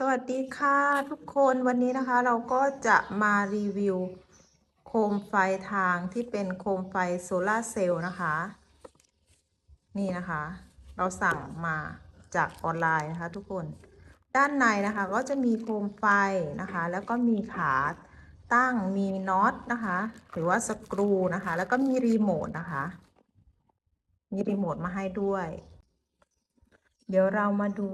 สวัสดีค่ะทุกคนวันนี้นะคะเราก็จะมารีวิว โคมไฟทางที่เป็นโคมไฟโซลาเซลล์นะคะ นี่นะคะ เราสั่งมาจากออนไลน์นะคะ ทุกคนด้านในนะคะก็จะมีโคมไฟนะคะ แล้วก็มีขาตั้งมีน็อตนะคะ หรือว่าสกรูนะคะ แล้วก็มีรีโมทนะคะ มีรีโมทมาให้ด้วย เดี๋ยวเรามาดู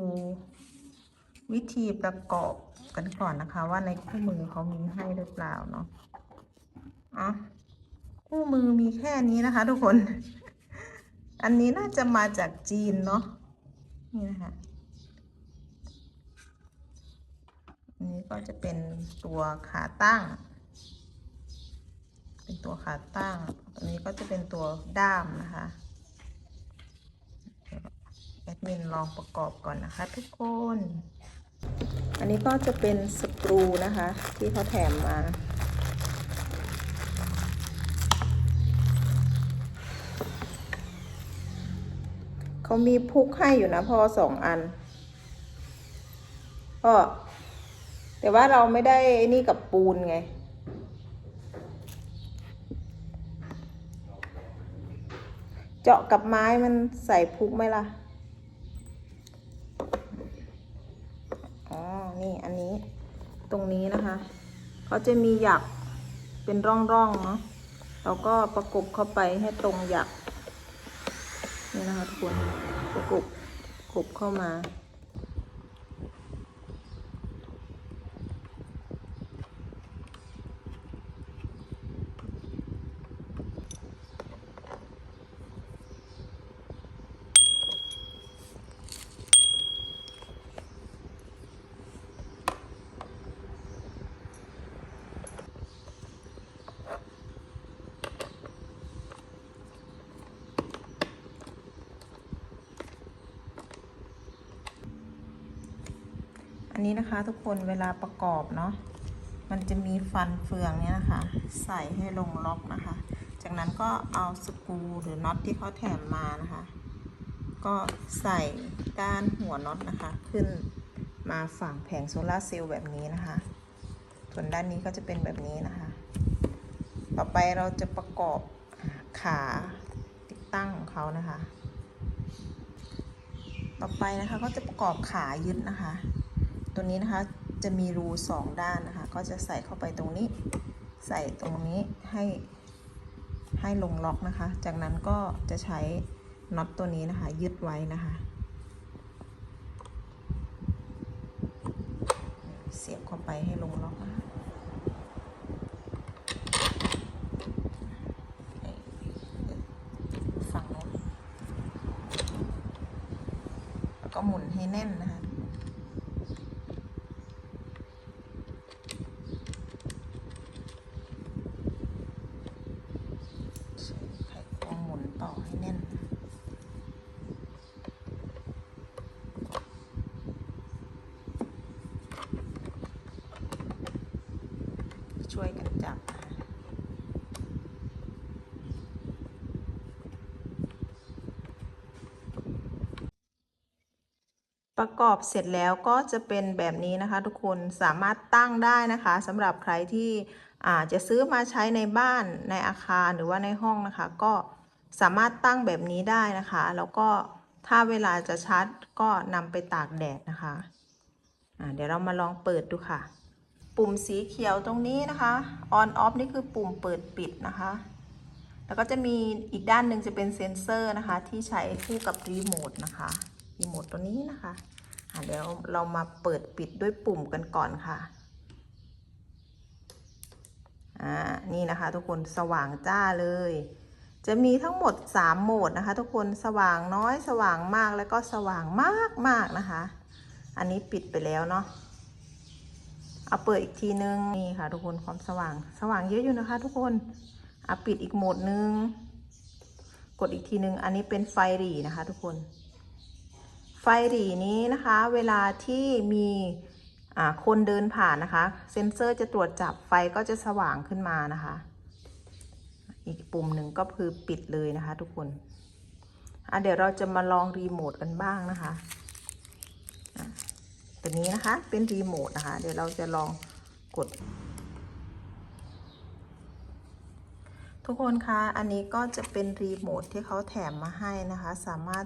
วิธีประกอบกันก่อนนะคะ ว่าในคู่มือเขามีให้หรือเปล่าเนาะอ๋อคู่มือมีแค่นี้นะคะ ทุกคน อันนี้น่าจะมาจากจีนเนาะนี่นะคะอันนี้ก็จะเป็นตัวขาตั้ง เป็นตัวขาตั้งตัวนี้ก็จะเป็นตัวด้ามนะคะแอดมินลองประกอบก่อนนะคะทุกคน อันนี้ก็จะเป็นสกรูนะคะ ที่เขาแถมมา เขามีพุกให้อยู่นะพ่อสองอันพ่อแต่ว่าเราไม่ได้นี่กับปูนไง เจาะกับไม้มันใส่พุกไหมล่ะ อ๋อ นี่อันนี้ตรงนี้นะคะ เขาจะมีหยักเป็นร่องๆเนาะเราก็ประกบเข้าไปให้ตรงหยักนี่นะคะทุกคนประกบกบเข้ามา อั นนี้นะคะทุกคนเวลาประกอบเนาะมันจะมีฟันเฟืองเนี่ยนะคะ ใส่ให้ลงล็อกนะคะ จากนั้นก็เอาสกรูหรือน็อตที่เขาแถมมานะคะ ก็ใส่ด้านหัวน็อตนะคะ ขึ้นมาฝั่งแผงโซลาเซลล์แบบนี้นะคะ ส่วนด้านนี้ก็จะเป็นแบบนี้นะคะ ต่อไปเราจะประกอบขาติดตั้งของเขานะคะ ต่อไปนะคะก็จะประกอบขายึดนะคะ ตัวนี้นะคะจะมีรูสองด้านนะคะ ก็จะใส่เข้าไปตรงนี้ ใส่ตรงนี้ให้ให้ลงล็อกนะคะ จากนั้นก็จะใช้น็อตตัวนี้นะคะ ยึดไว้นะคะ เสียบเข้าไปให้ลงล็อกนะคะฝั่งโน้นแล้วก็หมุนให้แน่นนะคะ ไขควงหมุนต่อให้แน่น ช่วยกันจับนะคะ ประกอบเสร็จแล้วก็จะเป็นแบบนี้นะคะ ทุกคนสามารถตั้งได้นะคะสำหรับใครที่อาจจะซื้อมาใช้ในบ้านในอาคารหรือว่าในห้องนะคะ ก็สามารถตั้งแบบนี้ได้นะคะ แล้วก็ถ้าเวลาจะชาร์จก็นำไปตากแดดนะคะอ่าเดี๋ยวเรามาลองเปิดดูค่ะ ปุ่มสีเขียวตรงนี้นะคะ on off นี่คือปุ่มเปิดปิดนะคะ แล้วก็จะมีอีกด้านหนึ่งจะเป็นเซ็นเซอร์นะคะ ที่ใช้คู่กับรีโมทนะคะรีโมทตัวนี้นะคะ เดี๋ยวเรามาเปิดปิดด้วยปุ่มกันก่อนค่ะ อ่า นี่นะคะทุกคนสว่างจ้าเลย จะมีทั้งหมด 3 โหมดนะคะ ทุกคนสว่างน้อยสว่างมากแล้วก็สว่างมากมากนะคะ อันนี้ปิดไปแล้วเนาะ เอาเปิดอีกทีนึงนี่ค่ะ ทุกคนความสว่างสว่างเยอะอยู่นะคะ ทุกคนเอาปิดอีกโหมดนึง กดอีกทีนึง อันนี้เป็นไฟหรี่นะคะ ทุกคน ไฟหรี่นี้นะคะ เวลาที่มีคนเดินผ่านนะคะ เซ็นเซอร์จะตรวจจับไฟก็จะสว่างขึ้นมานะคะ อีกปุ่มหนึ่งก็คือปิดเลยนะคะทุกคนอะเดี๋ยวเราจะมาลองรีโมทกันบ้างนะคะตัวนี้นะคะเป็นรีโมทนะคะ เดี๋ยวเราจะลองกด ทุกคนคะ อันนี้ก็จะเป็นรีโมทที่เขาแถมมาให้นะคะ สามารถ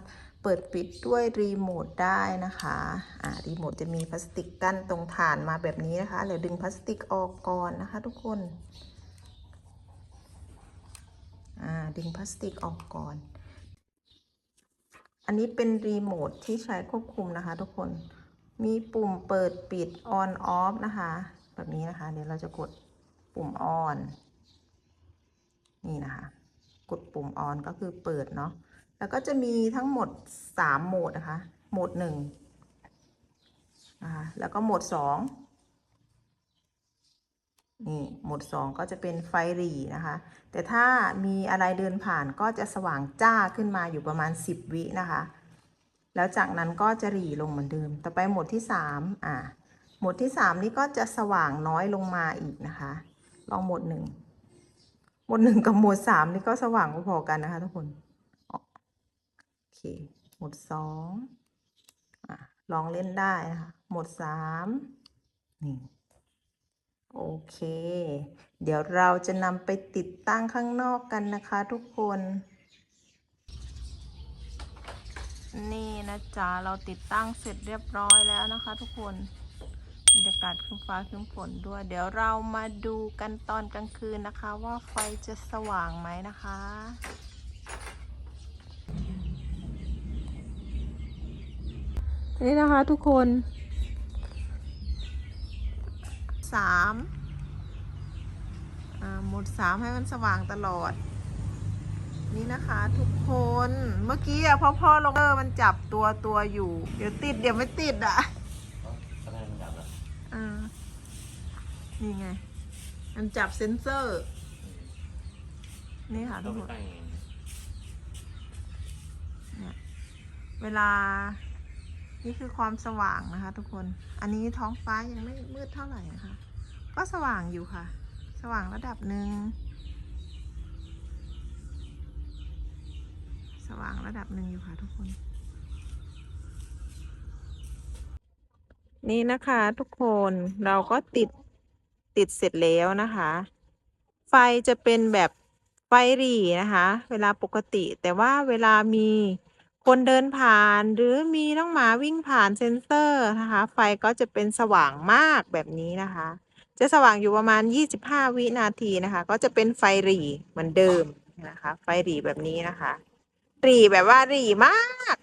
เปิดปิดด้วยรีโมทได้นะคะอ่ารีโมทจะมีพลาสติกกั้นตรงฐานมาแบบนี้นะคะเดี๋ยวดึงพลาสติกออกก่อนนะคะ ทุกคนอ่าดึงพลาสติกออกก่อน อันนี้เป็นรีโมทที่ใช้ควบคุมนะคะ ทุกคนมีปุ่มเปิดปิด on off นะคะ แบบนี้นะคะ เดี๋ยวเราจะกดปุ่ม on นี่นะคะ กดปุ่ม on ก็คือเปิดเนาะ แล้วก็จะมีทั้งหมด 3 โหมดนะคะ โหมด1นะคะแล้วก็โหมด 2 นี่ โหมด 2 ก็จะเป็นไฟหรี่นะคะ แต่ถ้ามีอะไรเดินผ่านก็จะสว่างจ้าขึ้นมาอยู่ประมาณ 10 วินะคะ แล้วจากนั้นก็จะหรี่ลงเหมือนเดิม ต่อไปโหมดที่ 3 อ่า โหมดที่ 3 นี่ก็จะสว่างน้อยลงมาอีกนะคะ ลองโหมด 1 โหมด 1 กับโหมด 3 นี่ก็สว่างพอๆกันนะคะทุกคน เค หมด2อะลองเล่นได้นะคะ หมด3นี่โอเค เดี๋ยวเราจะนำไปติดตั้งข้างนอกกันนะคะทุกคน นี่นะจ๊ะ เราติดตั้งเสร็จเรียบร้อยแล้วนะคะ ทุกคนบรรยากาศครึ้มฟ้าครึ้มฝนด้วย เดี๋ยวเรามาดูกันตอนกลางคืนนะคะ ว่าไฟจะสว่างไหมนะคะ นี่นะคะทุกคนสามอ่าโหมดสามให้มันสว่างตลอด นี่นะคะทุกคนเมื่อกี้อะพ่อพ่อลงเออมันจับตัวตัวอยู่ เดี๋ยวติดเดี๋ยวไม่ติดอะทำไมมันดับล่ะอ่านี่ไง มันจับเซ็นเซอร์ นี่ค่ะต้ทุอกงคไปนตั้งเองเวลา นี่คือความสว่างนะคะ ทุกคน อันนี้ท้องฟ้ายังไม่มืดเท่าไหร่นะคะ ก็สว่างอยู่ค่ะ สว่างระดับหนึ่ง สว่างระดับหนึ่งอยู่ค่ะทุกคน นี่นะคะทุกคนเราก็ติดติดเสร็จแล้วนะคะ ไฟจะเป็นแบบไฟรีนะคะ เวลาปกติแต่ว่าเวลามี คนเดินผ่านหรือมีน้องหมาวิ่งผ่านเซ็นเซอร์นะคะ ไฟก็จะเป็นสว่างมากแบบนี้นะคะ จะสว่างอยู่ประมาณ 25 วินาทีนะคะ ก็จะเป็นไฟหรี่เหมือนเดิมนะคะ ไฟหรี่แบบนี้นะคะหรี่แบบว่าหรี่มาก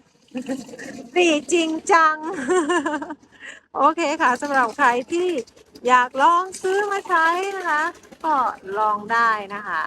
หรี่จริงจัง โอเคค่ะสำหรับใครที่อยากลองซื้อมาใช้นะคะ ก็ลองได้นะคะ